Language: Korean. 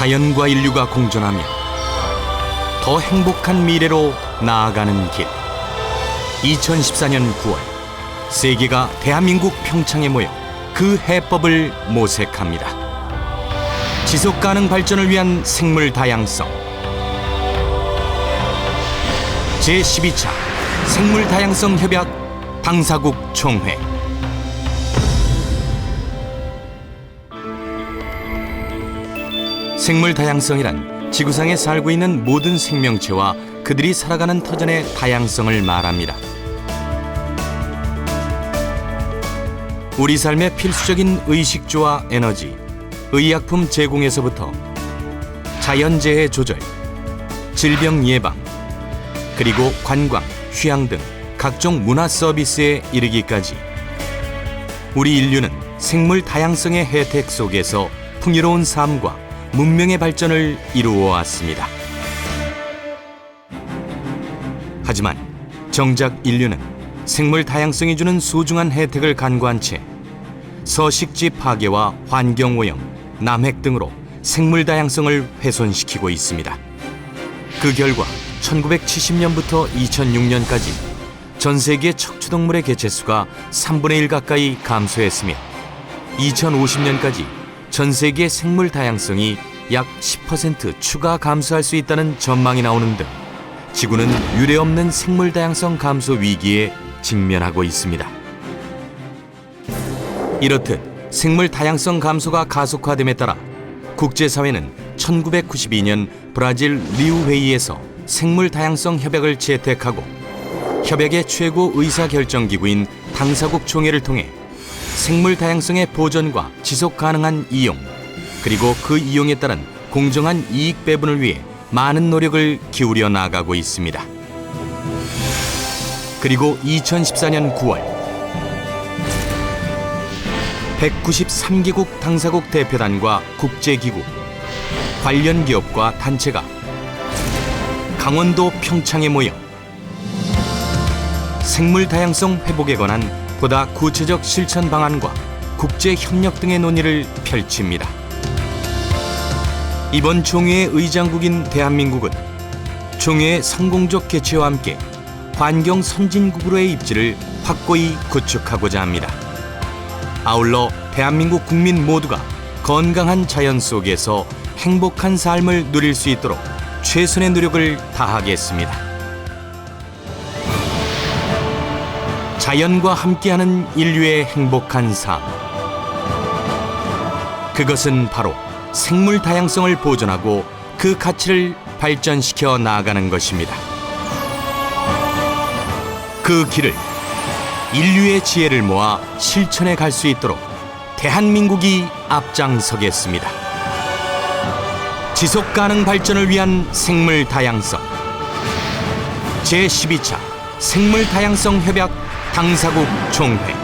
자연과 인류가 공존하며 더 행복한 미래로 나아가는 길. 2014년 9월 세계가 대한민국 평창에 모여 그 해법을 모색합니다. 지속 가능 발전을 위한 생물 다양성. 제12차 생물 다양성 협약 당사국 총회. 생물 다양성이란 지구상에 살고 있는 모든 생명체와 그들이 살아가는 터전의 다양성을 말합니다. 우리 삶의 필수적인 의식주와 에너지, 의약품 제공에서부터 자연재해 조절, 질병 예방, 그리고 관광, 휴양 등 각종 문화 서비스에 이르기까지 우리 인류는 생물 다양성의 혜택 속에서 풍요로운 삶과 문명의 발전을 이루어 왔습니다. 하지만 정작 인류는 생물 다양성이 주는 소중한 혜택을 간과한 채 서식지 파괴와 환경 오염, 남획 등으로 생물 다양성을 훼손시키고 있습니다. 그 결과 1970년부터 2006년까지 전 세계 척추동물의 개체수가 3분의 1 가까이 감소했으며 2050년까지 전 세계 생물 다양성이 약 10% 추가 감소할 수 있다는 전망이 나오는 등 지구는 유례없는 생물 다양성 감소 위기에 직면하고 있습니다. 이렇듯 생물 다양성 감소가 가속화됨에 따라 국제사회는 1992년 브라질 리우 회의에서 생물 다양성 협약을 채택하고 협약의 최고 의사 결정 기구인 당사국 총회를 통해 생물 다양성의 보존과 지속 가능한 이용 그리고 그 이용에 따른 공정한 이익 배분을 위해 많은 노력을 기울여 나가고 있습니다. 그리고 2014년 9월 193개국 당사국 대표단과 국제기구, 관련 기업과 단체가 강원도 평창에 모여 생물 다양성 회복에 관한 보다 구체적 실천 방안과 국제 협력 등의 논의를 펼칩니다. 이번 총회의 의장국인 대한민국은 총회의 성공적 개최와 함께 환경 선진국으로의 입지를 확고히 구축하고자 합니다. 아울러 대한민국 국민 모두가 건강한 자연 속에서 행복한 삶을 누릴 수 있도록 최선의 노력을 다하겠습니다. 자연과 함께하는 인류의 행복한 삶. 그것은 바로 생물 다양성을 보존하고 그 가치를 발전시켜 나아가는 것입니다. 그 길을 인류의 지혜를 모아 실천해 갈 수 있도록 대한민국이 앞장서겠습니다. 지속 가능 발전을 위한 생물 다양성 제12차 생물 다양성 협약 당사국 총회